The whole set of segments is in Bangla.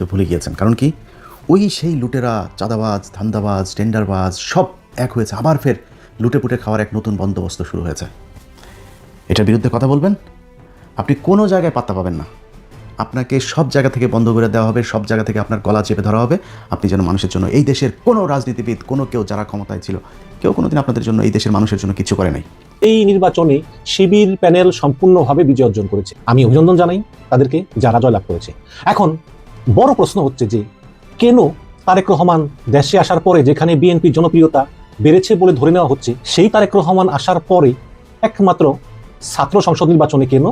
কিন্তু ভুলে গিয়েছেন। কারণ কি? ওই সেই লুটেরা, চাঁদাবাজ, ধান্দাবাজ, টেন্ডারবাজ, সব এক হয়েছে। আবার ফের লুটে পুটে খাওয়ার এক নতুন বন্দোবস্ত শুরু হয়েছে। এটার বিরুদ্ধে কথা বলবেন? আপনি কোনো জায়গায় পাত্তা পাবেন না। আপনাকে সব জায়গা থেকে বন্ধ করে দেওয়া হবে, সব জায়গা থেকে আপনার গলা চেপে ধরা হবে। আপনি যেন মানুষের জন্য এই দেশের কোনো রাজনীতিবিদ, কোনো কেউ যারা ক্ষমতায় ছিল, কেউ কোনোদিন আপনাদের জন্য এই দেশের মানুষের জন্য কিছু করে নাই। এই নির্বাচনে শিবির প্যানেল সম্পূর্ণভাবে বিজয় অর্জন করেছে। আমি অভিনন্দন জানাই তাদেরকে যারা জয়লাভ করেছে। এখন বড় প্রশ্ন হচ্ছে যে, কেন তারেক রহমান দেশে আসার পরে যেখানে বিএনপির জনপ্রিয়তা বেড়েছে বলে ধরে নেওয়া হচ্ছে, সেই তারেক রহমান আসার পরে একমাত্র ছাত্র সংসদ নির্বাচনে কেন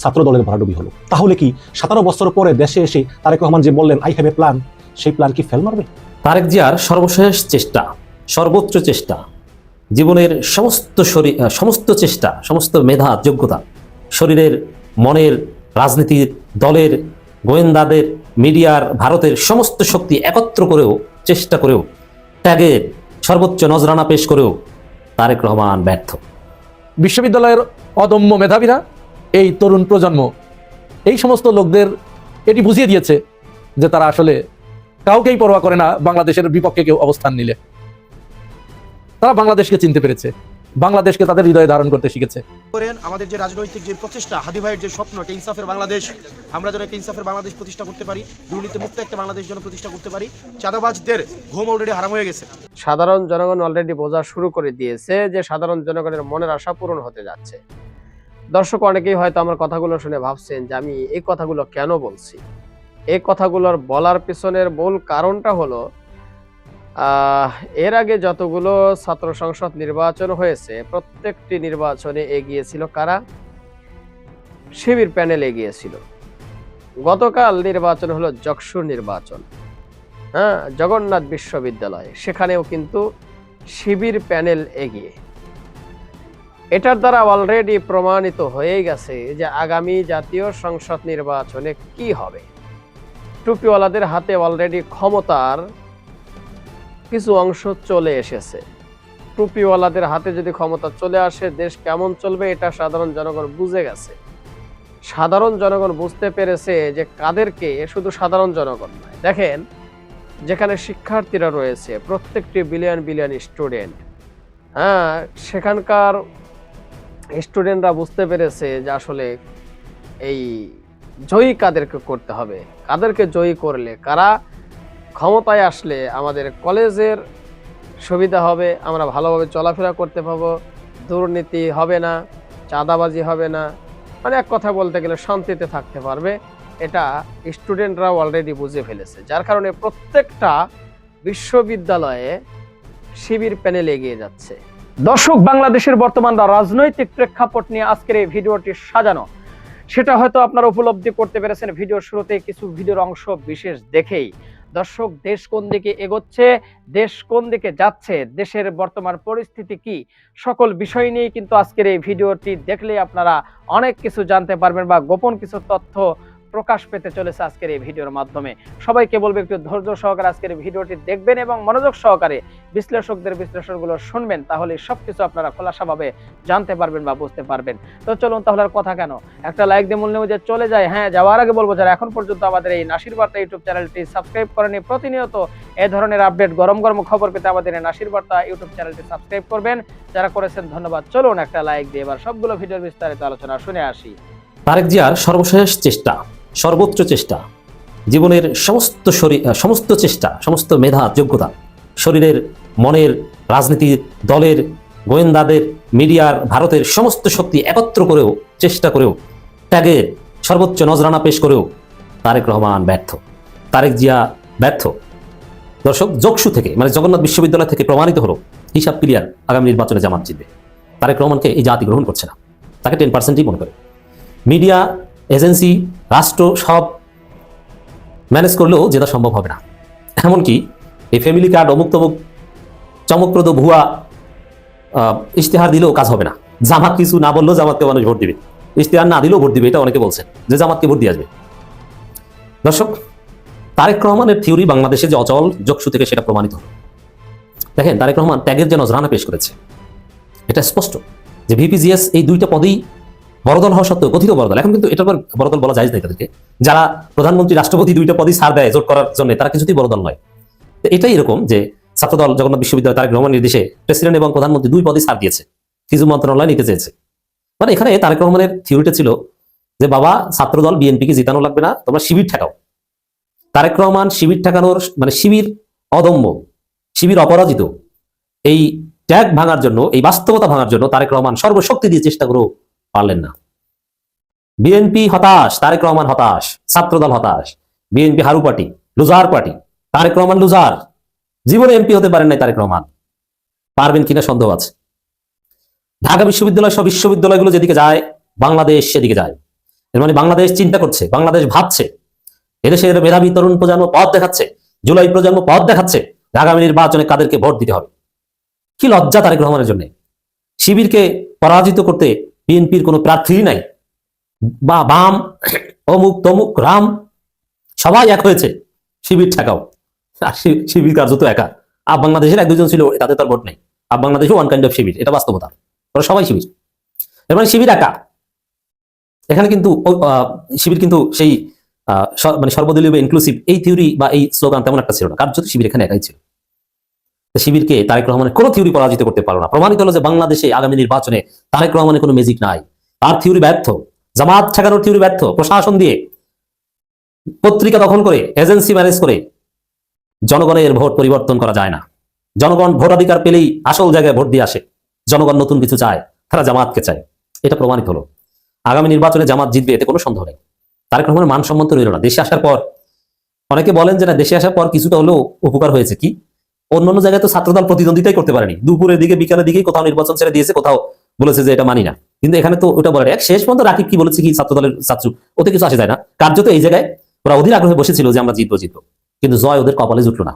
ছাত্র দলের ভরাডুবি হলো? তাহলে কি সতেরো বছর পরে দেশে এসে তারেক রহমান যে বললেন, আই হ্যাভ এ প্ল্যান সেই প্ল্যান কি ফেল মারবে? তারেক জিয়ার সর্বশেষ চেষ্টা, সর্বোচ্চ চেষ্টা, জীবনের সমস্ত শরীর সমস্ত চেষ্টা, সমস্ত মেধা, যোগ্যতা, শরীরের, মনের, রাজনীতির, দলের গোয়েন্দাদের, মিডিয়ার, ভারতের সমস্ত শক্তি একত্র করেও, চেষ্টা করেও ত্যাগের সর্বোচ্চ নজরানা পেশ করেও তারেক রহমান ব্যর্থ। বিশ্ববিদ্যালয়ের অদম্য মেধাবীরা, এই তরুণ প্রজন্ম, এই সমস্ত লোকদের এটি বুঝিয়ে দিয়েছে যে তারা আসলে কাউকেই পরোয়া করে না, বাংলাদেশের বিপক্ষে কেউ অবস্থান নিলে। তারা বাংলাদেশকে চিনতে পেরেছে। বাংলাদেশকে তাদের হৃদয়ে ধারণ করতে শিখেছে। করেন আমাদের যে রাজনৈতিক যে প্রচেষ্টা হাদি ভাইয়ের যে স্বপ্ন একটা ইনসাফের বাংলাদেশ আমরা যেন একটা ইনসাফের বাংলাদেশ প্রতিষ্ঠা করতে পারি দুর্নীতি মুক্ত একটা বাংলাদেশ যেন প্রতিষ্ঠা করতে পারি চাঁদাবাজদের ঘুম অলরেডি হারাম হয়ে গেছে। সাধারণ জনগণ অলরেডি বোঝা শুরু করে দিয়েছে যে সাধারণ জনগণের মনের আশা পূরণ হতে যাচ্ছে। দর্শক অনেকেই হয়তো আমার কথাগুলো শুনে ভাবছেন যে আমি এই কথাগুলো কেন বলছি? এই কথাগুলোর বলার পিছনের মূল কারণটা হলো এর আগে যতগুলো ছাত্র সংসদ নির্বাচন হয়েছে, প্রত্যেকটি নির্বাচনে এগিয়েছিল কারা? শিবির প্যানেল এগিয়েছিল। গতকাল নির্বাচন হলো যকসুর নির্বাচন। হ্যাঁ জগন্নাথ বিশ্ববিদ্যালয়, সেখানেও কিন্তু শিবির প্যানেল এগিয়ে। এটার দ্বারা অলরেডি প্রমাণিত হয়ে গেছে যে আগামী জাতীয় সংসদ নির্বাচনে কি হবে। টুপিওয়ালাদের হাতে অলরেডি ক্ষমতার কিছু অংশ চলে এসেছে। টুপিওয়ালাদের হাতে যদি ক্ষমতা চলে আসে, দেশ কেমন চলবে এটা সাধারণ জনগণ বুঝে গেছে। সাধারণ জনগণ বুঝতে পেরেছে যে কাদেরকে শুধু সাধারণ জনগণ নয়। দেখেন, যেখানে শিক্ষার্থীরা রয়েছে, প্রত্যেকটি বিলিয়ন বিলিয়ন স্টুডেন্ট। হ্যাঁ সেখানকার স্টুডেন্টরা বুঝতে পেরেছে যে আসলে এই জয়ী কাদেরকে করতে হবে। কাদেরকে জয়ী করলে কারা ক্ষমতায় আসলে আমাদের কলেজের সুবিধা হবে, আমরা ভালোভাবে চলাফেরা করতে পারব, দুর্নীতি হবে না, চাঁদাবাজি হবে না মানে এক কথা বলতে গেলে শান্তিতে থাকতে পারবে, এটা স্টুডেন্টরাও অলরেডি বুঝে ফেলেছে। যার কারণে প্রত্যেকটা বিশ্ববিদ্যালয়ে শিবির প্যানেল এগিয়ে যাচ্ছে। দর্শক, বাংলাদেশের বর্তমান রাজনৈতিক প্রেক্ষাপট নিয়ে আজকের এই ভিডিওটি সাজানো। সেটা হয়তো আপনারা উপলব্ধি করতে পেরেছেন, ভিডিওর শুরুতে কিছু ভিডিওর অংশ বিশেষ দেখেই। দর্শক, দেশ কোন দিকে এগোচ্ছে, দেশ কোন দিকে যাচ্ছে, দেশের বর্তমান পরিস্থিতি কি, সকল বিষয় নিয়ে কিন্তু আজকের এই ভিডিওটি দেখলে আপনারা অনেক কিছু জানতে পারবেন বা গোপন কিছু তথ্য প্রকাশ পেতে চলেছে আজকের এই ভিডিওর মাধ্যমে। সবাইকে বলব একটু ধৈর্য সহকারে আজকের ভিডিওটি দেখবেন এবং মনোযোগ সহকারে বিশ্লেষকদের বিশ্লেষণগুলো শুনবেন, তাহলে সবকিছু আপনারা খোলাসাভাবে জানতে পারবেন বা বুঝতে পারবেন। তো চলুন তাহলে আর কথা কেন? একটা লাইক দিয়ে মূল যে চলে যায় হ্যাঁ যাওয়ার আগে বলব যারা এখন পর্যন্ত আমাদের এই নাসির বার্তা ইউটিউব চ্যানেলটি সাবস্ক্রাইব করেনি, প্রতিনিয়ত এ ধরনের আপডেট, গরম গরম খবর পেতে আমাদের এই নাসির বার্তা ইউটিউব চ্যানেলটি সাবস্ক্রাইব করবেন। যারা করেছেন ধন্যবাদ। চলুন একটা লাইক দিয়ে এবার সবগুলো ভিডিওর বিস্তারিত আলোচনা শুনে আসি। তারেক জিয়ার সর্বশেষ চেষ্টা। সর্বোচ্চ চেষ্টা, জীবনের সমস্ত শরীর সমস্ত চেষ্টা, সমস্ত মেধা, যোগ্যতা, শরীরের, মনের রাজনীতির দলের, গোয়েন্দাদের, মিডিয়ার, ভারতের সমস্ত শক্তি একত্র করেও, চেষ্টা করেও ত্যাগের সর্বোচ্চ নজরানা পেশ করেও তারেক রহমান ব্যর্থ। তারেক জিয়া ব্যর্থ। দর্শক যোগসু থেকে মানে জগন্নাথ বিশ্ববিদ্যালয় থেকে প্রমাণিত হলো, হিসাব ক্লিয়ার আগামী নির্বাচনে জামাত জিতবে। তারেক রহমানকে এই জাতি গ্রহণ করছে না। তাকে টেন পার্সেন্টই মনে করে। মিডিয়া এজেন্সি, রাষ্ট্র সব ম্যানেজ করলেও যেটা সম্ভব হবে না। এমনকি এই ফ্যামিলি কার্ড অমুক তমুক চমকপ্রদ ভুয়া ইশতেহার দিলেও কাজ হবে না। জামাত কিছু না বললেও জামাতকে মানুষ ভোট দিবে। ইশতেহার না দিলেও ভোট দিবে, এটা অনেকে বলছেন যে জামাতকে ভোট দিয়ে আসবে। দর্শক, তারেক রহমানের থিওরি বাংলাদেশে যে অচল যোগসু থেকে সেটা প্রমাণিত দেখেন, তারেক রহমান ত্যাগের যে নজরানা পেশ করেছে, এটা স্পষ্ট যে ভিপিজিএস এই দুইটা পদেই বড় হওয়া সত্ত্বেও কথিত বড় দল এখন কিন্তু এটার পর বলা যায় নাই তাদেরকে। যারা প্রধানমন্ত্রী, রাষ্ট্রপতি দুইটা পদই সার দেয় জোট করার জন্য, তারা কিছুতেই বড় নয়। তো এটাই এরকম যে ছাত্রদল জগন্নাথ বিশ্ববিদ্যালয়, তারেক রহমান নির্দেশে প্রেসিডেন্ট এবং প্রধানমন্ত্রী দুই পদই সার দিয়েছে। কিছু মন্ত্রণালয় নিতে চেয়েছে। মানে এখানে তারেক রহমানের থিওরিটা ছিল যে, বাবা, ছাত্রদল বিএনপিকে জিতানো লাগবে না, তোমরা শিবির ঠেকাও। তারেক রহমান শিবির ঠেকানোর মানে শিবির অদম্য, শিবির অপরাজিত। এই ট্যাগ ভাঙার জন্য, এই বাস্তবতা ভাঙার জন্য তারেক রহমান সর্বশক্তি দিয়ে চেষ্টা করেও পারলেন না। বিএনপি হতাশ, তারেক রহমান হতাশ, ছাত্রদল হতাশ BNP Haru party, loser party, Tarique Rahman loser. জীবনে এমপি হতে পারেন নাই তারেক রহমান। পারবেন কিনা সন্দেহ আছে। ঢাকা বিশ্ববিদ্যালয় সব বিশ্ববিদ্যালয়গুলো যেদিকে যায়, বাংলাদেশ সেদিকে যায়। এর মানে বাংলাদেশ চিন্তা করছে, বাংলাদেশ ভাবছে। এদেশের মেধাবী তরুণ প্রজন্ম পথ দেখাচ্ছে, জুলাই প্রজন্ম পথ দেখাচ্ছে, আগামী নির্বাচনে কাদেরকে ভোট দিতে হবে। কি লজ্জা তারেক রহমানের জন্য। শিবিরকে পরাজিত করতে বিএনপির কোনো প্রার্থী নাই। বা বাম, অমুক তমুক, রাম, সবাই এক হয়েছে। শিবির ঠেকাও। আর শিবির কার্যত একা। আর বাংলাদেশের এক দুজন ছিল তাদের তার ভোট নেই। আর বাংলাদেশও ওয়ান কাইন্ড অফ শিবির, এটা বাস্তবতা। ওরা সবাই শিবির। এর মানে শিবির একা। এখানে কিন্তু শিবির কিন্তু সেই মানে সর্বদলীয় বা ইনক্লুসিভ এই থিওরি বা এই স্লোগান তেমন একটা ছিল না। কার্যত শিবির এখানে একাই ছিল। তো শিবিরকে তারেক রহমানের কোনো থিওরি পরাজিত করতে পারল না। প্রমাণিত হলো যে বাংলাদেশে আগামী নির্বাচনে তারেক রহমানের কোনো ম্যাজিক নাই। তার থিওরি ব্যর্থ। জামাত ঠেকানোর থিওরি ব্যর্থ। প্রশাসন দিয়ে পত্রিকা দখল করে এজেন্সি ম্যানেজ করে জনগণের ভোট পরিবর্তন করা যায় না। জনগণ ভোটাধিকার পেলেই আসল জায়গায় ভোট দিয়ে আসে। জনগণ নতুন কিছু চায়, তারা জামাতকে চায়। এটা প্রমাণিত হলো। আগামী নির্বাচনে জামাত জিতবে, এতে কোনো সন্দেহ নেই। তারেক রহমানের মানসম্মত রইল না। দেশে আসার পর অনেকে বলেন যে না, দেশে আসার পর কিছুটা হলেও উপকার হয়েছে। কি? অন্যান্য জায়গায় তো ছাত্রদল প্রতিদ্বন্দ্বিতাই করতে পারেনি। দুপুরের দিকে, বিকালের দিকে কোথাও নির্বাচন ছেড়ে দিয়েছে, কোথাও বলেছে যে এটা মানি না। কিন্তু এখানে তো ওটা বলে এক শেষ পর্যন্ত রাকিব কি বলেছে কি ছাত্রদলের ছাত্র ওতে কিছু আসে যায় না। কার্যত এই জায়গায় ওরা অধীর আগ্রহে বসেছিল যে আমরা জিতবো জিতবো। কিন্তু জয় ওদের কপালে জুটলো না।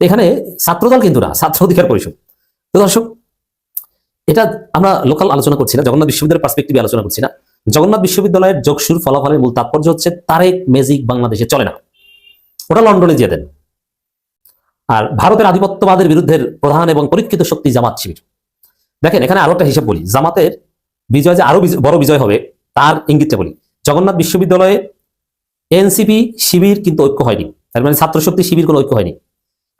এখানে ছাত্রদল কিন্তু না, ছাত্র অধিকার পরিষদ। তো দর্শক, এটা আমরা লোকাল আলোচনা করছি না, জগন্নাথ বিশ্ববিদ্যালয়ের পার্সপেক্টিভে আলোচনা করছি না। জগন্নাথ বিশ্ববিদ্যালয়ের যোগসুর ফলাফলের মূল তাৎপর্য হচ্ছে তারেক ম্যাজিক বাংলাদেশে চলে না। ওটা লন্ডনে যেতেন আর ভারতের আধিপত্যবাদের বিরুদ্ধে প্রধান এবং পরীক্ষিত শক্তি জামাত শিবির। দেখেন, এখানে আরও একটা হিসাব বলি। জামাতের বিজয় যে আরও বড় বিজয় হবে, তার ইঙ্গিতটা বলি। জগন্নাথ বিশ্ববিদ্যালয়ে এনসিপি শিবির কিন্তু ঐক্য হয়নি। তার মানে ছাত্র শক্তি শিবির কোনো ঐক্য হয়নি।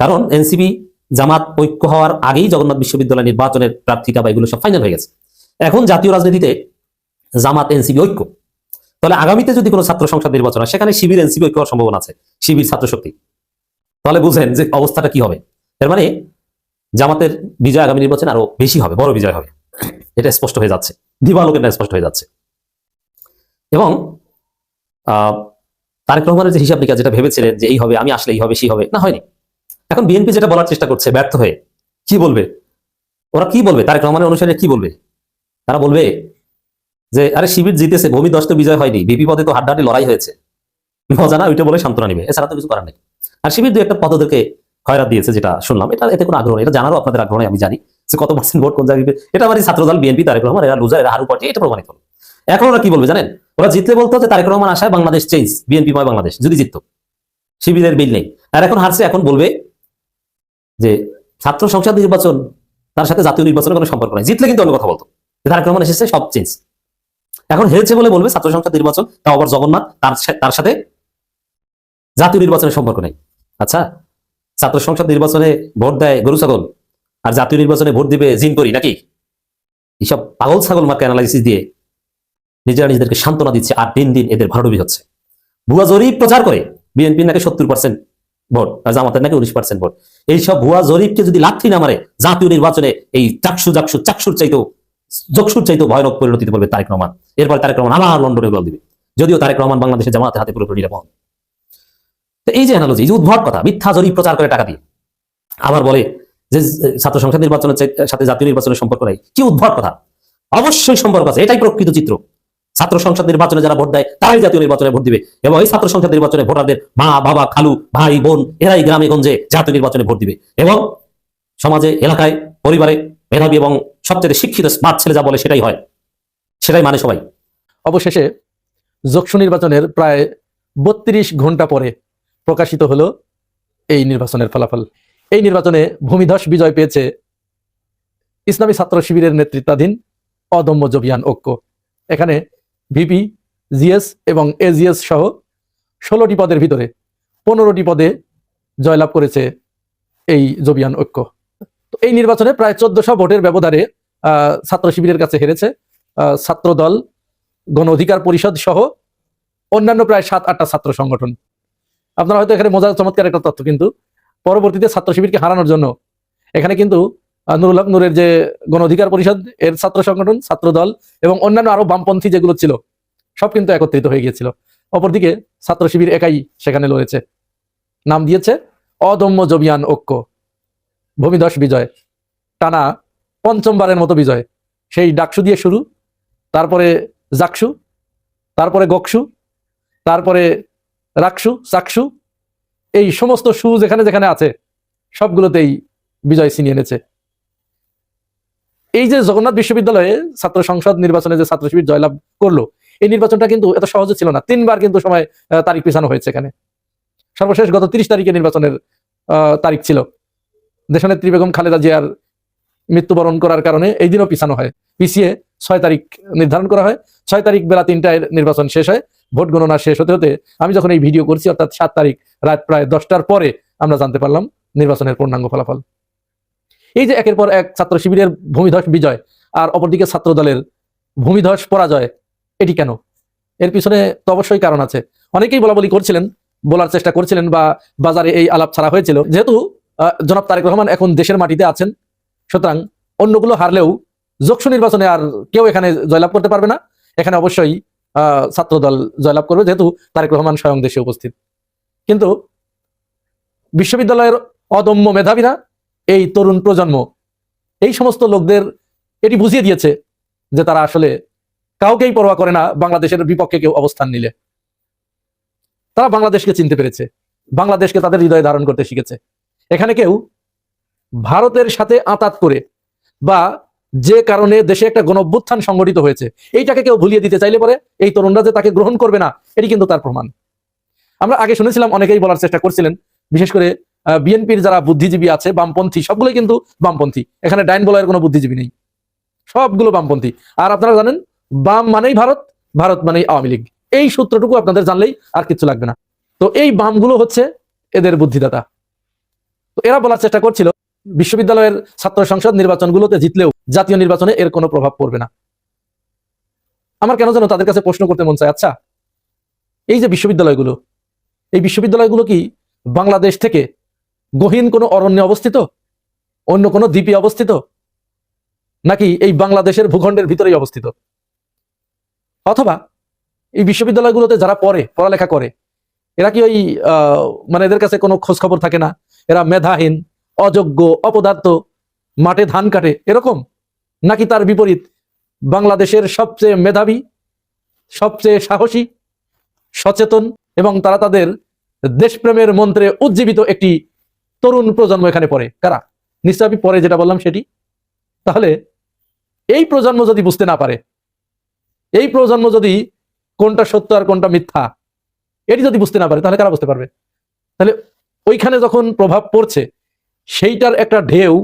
কারণ এনসিপি, জামাত ঐক্য হওয়ার আগেই জগন্নাথ বিশ্ববিদ্যালয় নির্বাচনের প্রার্থিতা বা এগুলো সব ফাইনাল হয়ে গেছে। এখন জাতীয় রাজনীতিতে জামাত এনসিপি ঐক্য। তাহলে আগামীতে যদি কোনো ছাত্র সংসদ নির্বাচন হয়, সেখানে শিবির এনসিপি ঐক্য হওয়ার সম্ভাবনা আছে, শিবির ছাত্র শক্তি তাহলে বুঝেন যে অবস্থাটা কি হবে। এর মানে জামাতের বিজয় আগামী নির্বাচন আরও বেশি হবে, বড় বিজয় হবে। এটা স্পষ্ট হয়ে যাচ্ছে। দিবালোকের এটা স্পষ্ট হয়ে যাচ্ছে। এবং তারেক রহমানের যে হিসাব নিকাশ যেটা ভেবেছিলেন যে এই হবে, আমি আসলে এই হবে, সেই হবে, না হয়নি। এখন বিএনপি যেটা বলার চেষ্টা করছে, ব্যর্থ হয়ে, কি বলবে? ওরা কি বলবে? তারেক রহমানের অনুসারে কি বলবে? তারা বলবে যে, আরে শিবির জিতেছে ভূমি দশ তো বিজয় হয়নি, বিপি পদে তো হাড্ডাহাড্ডি লড়াই হয়েছে। মজা না, ওইটা বলে সান্ত্বনা নিবে। এছাড়া তো কিছু করার নেই। আর শিবির দু একটা পদদেরকে খয়রাত দিয়েছে যেটা শুনলাম। এটা এতে কোনো আগ্রহ এটা জানারও আপনাদের আগ্রহ আমি জানি। যে কত পার্সেন্ট ভোট কোন জায়গায়। এটা আমার ছাত্রদল, বিএনপি, তারেক রহমান, এরা লুজার এরা হারু পার্টি, এটা প্রমাণিত হলো। এখন ওরা কি বলবে জানেন? ওরা জিতলে বলতো যে তারেক রহমান আসায় বাংলাদেশ চেঞ্জ বিএনপি ময় বাংলাদেশ, যদি জিততো। শিবিরের বিল নেই। আর এখন হারছে, এখন বলবে যে ছাত্র সংসদ নির্বাচন, তার সাথে জাতীয় নির্বাচনের কোনো সম্পর্ক নাই। জিতলে কিন্তু অন্য কথা বলতো। তারেক রহমান এসেছে, সব চেঞ্জ এখন হেরেছে বলে বলবে ছাত্র সংসদ নির্বাচন, তাও আবার জগন্নাথ, তার তার সাথে জাতীয় নির্বাচনের সম্পর্ক নেই। আচ্ছা ছাত্র সংসদ নির্বাচনে ভোট দেয় গরু ছাগল, আর জাতীয় নির্বাচনে ভোট দিবে জিন করি নাকি? এইসব পাগল ছাগল মার্কে অ্যানালাইসিস দিয়ে নিজেরা নিজেদেরকে সান্ত্বনা দিচ্ছে আর দিন দিন এদের ভাড়ডুবি হচ্ছে। ভুয়া জরিপ প্রচার করে বিএনপি নাকি সত্তর পার্সেন্ট ভোট আর জামাতের নাকি উনিশ পার্সেন্ট ভোট। এইসব ভুয়া জরিপকে যদি লাথি না মারে, জাতীয় নির্বাচনে এই চাকসু চাকসু চাকসুর চাইতেও জকসুর চাইতেও ভয়ানক পরিণতিতে বলবে তারেক রহমান। এরপর তারেক রহমান আবার লন্ডনে গোল দিবে। যদিও তারেক রহমান বাংলাদেশের জামাতে হাতে পুরোপুরি নিরাপদ। তো এই যে অ্যানালজি এই যে উদ্ভট কথা, মিথ্যা, জরিপ, প্রচার করে টাকা দিয়ে। আবার বলে যে ছাত্র সংসদ নির্বাচনের সাথে জাতীয় নির্বাচনের সম্পর্ক নাই, কি উদ্ভট কথা? অবশ্যই সম্পর্ক আছে, এটাই প্রকৃত চিত্র। ছাত্র সংসদ নির্বাচনে যারা ভোট দেয়, তারাই জাতীয় নির্বাচনে ভোট দিবে। এবং এই ছাত্র সংসদ নির্বাচনে ভোটারদের মা, বাবা, খালু, ভাই, বোন, এরাই গ্রামে গঞ্জে জাতীয় নির্বাচনে ভোট দিবে। এবং সমাজে, এলাকায়, পরিবারে, মেধাবী এবং সবচেয়ে শিক্ষিত স্মার্ট ছেলে যা বলে সেটাই হয়। সেটাই মানে সবাই। অবশেষে যোগসু নির্বাচনের প্রায় বত্রিশ ঘণ্টা পরে প্রকাশিত হলো এই নির্বাচনের ফলাফল। এই নির্বাচনে ভূমিধস বিজয় পেয়েছে ইসলামী ছাত্র শিবিরের নেতৃত্বাধীন অদম্য জবিয়ান ঐক্য। এখানে ভিপি, জিএস এবং এজিএস সহ ষোলোটি পদের ভিতরে পনেরোটি পদে জয়লাভ করেছে এই জবিয়ান ঐক্য। তো এই নির্বাচনে প্রায় চোদ্দশো ভোটের ব্যবধানে ছাত্র শিবিরের কাছে হেরেছে ছাত্র দল গণ অধিকার পরিষদ সহ অন্যান্য প্রায় সাত আটটা ছাত্র সংগঠন। আপনারা হয়তো এখানে মজার চমৎকার একটা তথ্য, কিন্তু পরবর্তীতে ছাত্র শিবিরকে হারানোর জন্য এখানে কিন্তু নুরুল হক নূরের যে গণ অধিকার পরিষদ, এর ছাত্র সংগঠন, ছাত্র দল এবং অন্যান্য আরও বামপন্থী যেগুলো ছিল, সব কিন্তু একত্রিত হয়ে গিয়েছিল। অপরদিকে ছাত্র শিবির একাই সেখানে লড়েছে নাম দিয়েছে অদম্য জবিয়ান ঐক্য। ভূমিধস বিজয়। টানা পঞ্চমবারের মতো বিজয়। সেই ডাকসু দিয়ে শুরু, তারপরে জাকসু, তারপরে গকসু, তারপরে রাকসু চাকসু এই সমস্ত সু যেখানে যেখানে আছে, সবগুলোতেই বিজয় ছিনিয়ে এনেছে। এই যে জগন্নাথ বিশ্ববিদ্যালয়ে ছাত্র সংসদ নির্বাচনে যে ছাত্র শিবির জয়লাভ করল, এই নির্বাচনটা কিন্তু এত সহজে ছিল না। তিনবার কিন্তু সময় তারিখ পিছানো হয়েছে এখানে। সর্বশেষ গত তিরিশ তারিখে নির্বাচনের তারিখ ছিল। দেশনেত্রী বেগম খালেদা জিয়ার মৃত্যুবরণ করার কারণে এই দিনও পিছানো হয়। পিছিয়ে ছয় তারিখ নির্ধারণ করা হয়। ছয় তারিখ বেলা তিনটায় নির্বাচন শেষ হয়। ভোট গণনা শেষ হতে হতে আমি যখন এই ভিডিও করছি, অর্থাৎ সাত তারিখ রাত প্রায় দশটার পরে আমরা জানতে পারলাম নির্বাচনের পূর্ণাঙ্গ ফলাফল। এই যে একের পর এক ছাত্র শিবিরের ভূমিধস বিজয় আর অপরদিকে ছাত্র দলের ভূমিধস পরাজয়, এটি কেন? এর পিছনে তো অবশ্যই কারণ আছে। অনেকেই বলা বলি করছিলেন, বলার চেষ্টা করছিলেন বা বাজারে এই আলাপ ছাড়া হয়েছিল। যেহেতু জনাব তারেক রহমান এখন দেশের মাটিতে আছেন, সুতরাং অন্যগুলো হারলেও যোগসু নির্বাচনে আর কেউ এখানে জয়লাভ করতে পারবে না। এখানে অবশ্যই ছাত্রদল জয়লাভ করবে, যেহেতু তারেক রহমান স্বয়ং দেশে উপস্থিত। কিন্তু বিশ্ববিদ্যালয়ের অদম্য মেধাবীরা, এই তরুণ প্রজন্ম, এই সমস্ত লোকদের এটি বুঝিয়ে দিয়েছে যে তারা আসলে কাউকেই পরোয়া করে না, বাংলাদেশের বিপক্ষে কেউ অবস্থান নিলে। তারা বাংলাদেশকে চিনতে পেরেছে, বাংলাদেশকে তাদের হৃদয়ে ধারণ করতে শিখেছে। এখানে কেউ ভারতের সাথে আতাত করে বা যে কারণে দেশে একটা গণঅভ্যুত্থান সংগঠিত হয়েছে। এইটাকে কেউ ভুলিয়ে দিতে চাইলে পরে এই তরুণরা যে তাকে গ্রহণ করবে না, এটি কিন্তু তার প্রমাণ। আমরা আগে শুনেছিলাম, অনেকেই বলার চেষ্টা করছিলেন, বিশেষ করে বিএনপির যারা বুদ্ধিজীবী আছে, বামপন্থী, সবগুলোই কিন্তু বামপন্থী। এখানে ডাইন বলয়ের কোনো বুদ্ধিজীবী নেই। সবগুলো বামপন্থী। আর আপনারা জানেন, বাম মানেই ভারত ভারত মানেই আওয়ামী লীগ। এই সূত্রটুকু আপনাদের জানলেই আর কিছু লাগবে না। তো এই বামগুলো হচ্ছে এদের বুদ্ধিদাতা। তো এরা বলার চেষ্টা করছিল, বিশ্ববিদ্যালয়ের ছাত্র সংসদ নির্বাচনগুলোতে জিতলেও জাতীয় নির্বাচনে এর কোনো প্রভাব পড়বে না। আমার কেন যেন তাদের কাছে প্রশ্ন করতে মন চায়? আচ্ছা এই যে বিশ্ববিদ্যালয়গুলো, এই বিশ্ববিদ্যালয়গুলো কি বাংলাদেশ থেকে গহীন কোনো অরণ্যে অবস্থিত? অন্য কোনো দ্বীপে অবস্থিত? নাকি এই বাংলাদেশের ভূখণ্ডের ভিতরেই অবস্থিত? অথবা এই বিশ্ববিদ্যালয়গুলোতে যারা পড়ে, পড়ালেখা করে, এরা কি ওই মানে এদের কাছে কোনো খোঁজ খবর থাকে না? এরা মেধাহীন, অযোগ্য, অপদার্থ, মাঠে ধান কাটে, এরকম? নাকি তার বিপরীত? বাংলাদেশের সবচেয়ে মেধাবী, সবচেয়ে সাহসী, সচেতন এবং তারা তাদের দেশপ্রেমের মন্ত্রে উজ্জীবিত একটি তরুণ প্রজন্ম এখানে পড়ে। কারা? নিশ্চয় আমি পরে যেটা বললাম সেটি। তাহলে এই প্রজন্ম যদি বুঝতে না পারে, এই প্রজন্ম যদি কোনটা সত্য আর কোনটা মিথ্যা, এটি যদি বুঝতে না পারে, তাহলে কারা বুঝতে পারবে? তাহলে ওইখানে যখন প্রভাব পড়ছে, সেইটার একটা ঢেউ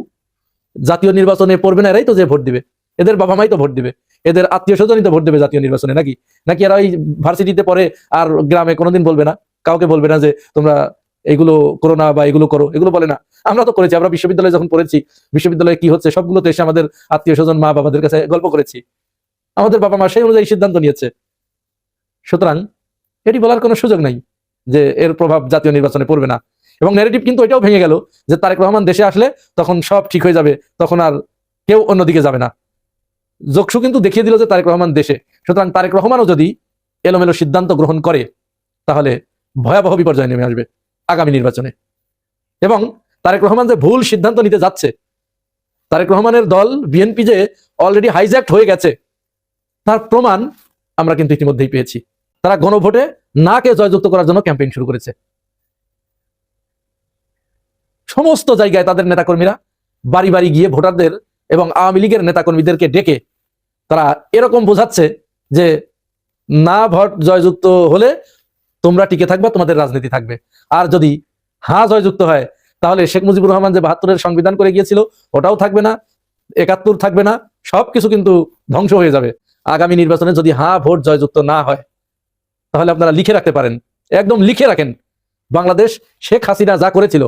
জাতীয় নির্বাচনে পড়বে না, এরাই তো যে ভোট দিবে। এদের বাবা মাই তো ভোট দিবে। এদের আত্মীয় স্বজনই তো ভোট দেবে জাতীয় নির্বাচনে, নাকি? নাকি এরা ওই ভার্সিটিতে পড়ে আর গ্রামে কোনোদিন বলবে না? কাউকে বলবে না যে তোমরা এগুলো করো না বা এগুলো করো, এগুলো বলে না। আমরা তো করেছি, আমরা বিশ্ববিদ্যালয়ে যখন পড়েছি, বিশ্ববিদ্যালয়ে কি হচ্ছে সবগুলো তো এসে আমাদের আত্মীয় স্বজন মা বাবাদের কাছে গল্প করেছি। আমাদের বাবা মা সেই অনুযায়ী সিদ্ধান্ত নিয়েছে। সুতরাং এটি বলার কোনো সুযোগ নাই যে এর প্রভাব জাতীয় নির্বাচনে পড়বে না। এবং নেগেটিভ কিন্তু এটাও ভেঙে গেল যে তারেক রহমান দেশে আসলে তখন সব ঠিক হয়ে যাবে, তখন আর কেউ অন্যদিকে যাবে না। যোগসু কিন্তু দেখিয়ে দিল যে তারেক রহমান দেশে। সুতরাং তারেক রহমানও যদি এলোমেলো সিদ্ধান্ত গ্রহণ করে, তাহলে ভয়াবহ বিপর্যয় নেমে আসবে আগামী নির্বাচনে। এবং তারেক রহমান যে ভুল সিদ্ধান্ত নিতে যাচ্ছে, তারেক রহমানের দল বিএনপি যে অলরেডি হাইজ্যাক্ট হয়ে গেছে, তার প্রমাণ আমরা কিন্তু ইতিমধ্যেই পেয়েছি। তারা গণভোটে নাকে জয়যুক্ত করার জন্য ক্যাম্পেইন শুরু করেছে। সমস্ত জায়গায় তাদের নেতাকর্মীরা বাড়ি বাড়ি গিয়ে ভোটারদের এবং আওয়ামী লীগের নেতাকর্মীদেরকে ডেকে তারা এরকম বোঝাচ্ছে যে না ভোট জয়যুক্ত হলে তোমরা টিকে থাকবে, তোমাদের রাজনীতি থাকবে। আর যদি হ্যাঁ জয়যুক্ত হয়, তাহলে শেখ মুজিবুর রহমান যে বাহাত্তরের সংবিধান করে গিয়েছিল, ওটাও থাকবে না, একাত্তর থাকবে না, সবকিছু কিন্তু ধ্বংস হয়ে যাবে। আগামী নির্বাচনে যদি হা ভোট জয়যুক্ত না হয়, তাহলে আপনারা লিখে রাখতে পারেন। একদম লিখে রাখেন। বাংলাদেশ শেখ হাসিনা যা করেছিল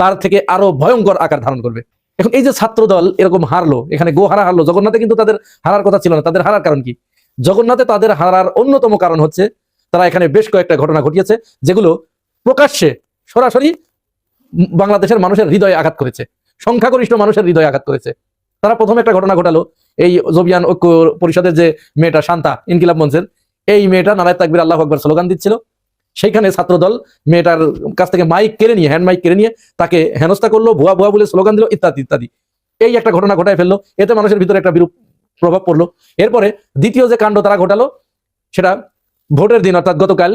তার থেকে আরও ভয়ঙ্কর আকার ধারণ করবে। এখন এই যে ছাত্র দল এরকম হারলো, এখানে গো হারা হারলো, জগন্নাথে কিন্তু তাদের হারার কথা ছিল না। তাদের হারার কারণ কি? জগন্নাথে তাদের হারার অন্যতম কারণ হচ্ছে, তারা এখানে বেশ কয়েকটা ঘটনা ঘটিয়েছে, যেগুলো প্রকাশ্যে সরাসরি বাংলাদেশের মানুষের হৃদয়ে আঘাত করেছে। সংখ্যাগরিষ্ঠ মানুষের হৃদয়ে আঘাত করেছে। তারা প্রথম একটা ঘটনা ঘটালো, এই জবিয়ান ঐক্য পরিষদের যে মেয়েটা শান্তা ইনকিলাব মঞ্চের, এই মেয়েটা নারায় তাকবির আল্লাহ আকবর স্লোগান দিচ্ছিল সেইখানে ছাত্রদল মেয়েটার কাছ থেকে মাইক কেড়ে নিয়ে হ্যান্ড মাইক কেড়ে নিয়ে তাকে হেনস্থা করল, ভুয়া ভুয়া বলে স্লোগান দিল, ইত্যাদি ইত্যাদি। এই একটা ঘটনা ঘটায় ফেলল, এতে মানুষের ভিতরে একটা বিরূপ প্রভাব পড়ল। এরপরে দ্বিতীয় যে কাণ্ড তারা ঘটালো, সেটা ভোটের দিন, অর্থাৎ গতকাল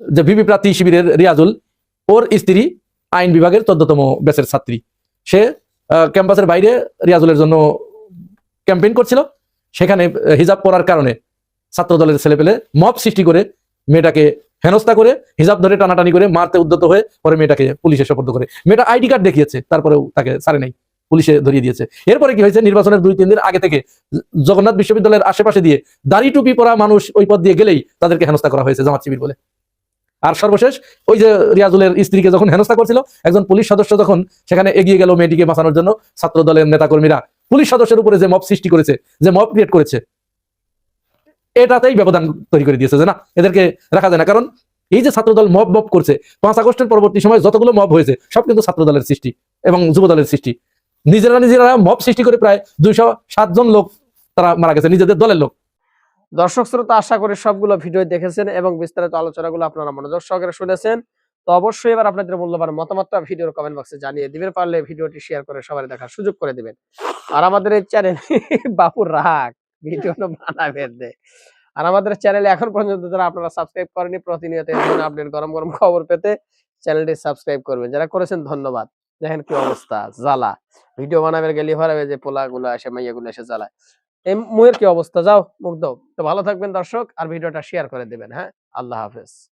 যে ভিপি প্রার্থী শিবিরের রিয়াজুল, ওর স্ত্রী আইন বিভাগের চোদ্দতম ব্যাচের ছাত্রী। সে ক্যাম্পাসের বাইরে রিয়াজুলের জন্য ক্যাম্পেইন করছিল। সেখানে হিজাব পরার কারণে ছাত্র দলের ছেলেপেলে মব সৃষ্টি করে মেয়েটাকে হেনস্থা করে, হিজাব ধরে টানাটানি করে মারতে উদ্যত হয়ে পরে মেয়েটাকে পুলিশে সোপর্দ করে। মেয়েটা আইডি কার্ড দেখিয়েছে, তারপরেও তাকে ছাড়ে নাই, পুলিশে ধরিয়ে দিয়েছে। এরপরে কি হয়েছে? নির্বাচনের দুই, তিন দিন আগে থেকে জগন্নাথ বিশ্ববিদ্যালয়ের আশেপাশে দিয়ে দাড়ি টুপি পরা মানুষ ওই পথ দিয়ে গেলেই তাদেরকে হেনস্থা করা হয়েছে, জামাত শিবির বলে। আর সর্বশেষ, ওই যে রিয়াজুলের স্ত্রীকে যখন হেনস্থা করছিল, একজন পুলিশ সদস্য যখন সেখানে এগিয়ে গেল মেয়েটিকে বাঁচানোর জন্য ছাত্র দলের নেতাকর্মীরা পুলিশ সদস্যের উপরে যে মব সৃষ্টি করেছে, যে মব ক্রিয়েট করেছে এটাতেই ব্যবধান তৈরি করে দিয়েছে যে না, এদেরকে রাখা যায় না। কারণ এই যে ছাত্রদল মব মব করছে, পাঁচ আগস্টের পরবর্তী সময় যতগুলো মব হয়েছে, সব কিন্তু ছাত্র দলের সৃষ্টি এবং যুব দলের সৃষ্টি। নিজেরা নিজেরা মব সৃষ্টি করে প্রায় দুইশো সাতজন লোক তারা মারা গেছে, নিজেদের দলের লোক। দর্শক শ্রোতা, আশা করি সবগুলো ভিডিও দেখেছেন এবং বিস্তারিত আলোচনাগুলো আপনারা মনোযোগ সহকারে শুনেছেন। তো অবশ্যই এবার আপনাদের মূল্যবান মতামতটা ভিডিওর কমেন্ট বক্সে জানিয়ে দিবেন, পারলে ভিডিওটি শেয়ার করে সবাই দেখার সুযোগ করে দিবেন। আর আমাদের এই চ্যানেল বাপুর রাগ। ভিডিও বানাবেন দে আর আমাদের চ্যানেলে এখন পর্যন্ত যারা আপনারা সাবস্ক্রাইব করেনি প্রতিনিয়ত আপডেট গরম গরম খবর পেতে চ্যানেলটি সাবস্ক্রাইব করবেন। যারা করেছেন, ধন্যবাদ। দেখেন কি অবস্থা, জ্বালা। ভিডিও বানাবে গেলি হারাবে যে পোলাগুলো আসে, মাইয়াগুলো এসে জ্বালায়। এই মুয়ের কি অবস্থা? যাও, মুগ্ধ। তো ভালো থাকবেন দর্শক, আর ভিডিওটা শেয়ার করে দেবেন হ্যাঁ? আল্লাহ হাফেজ।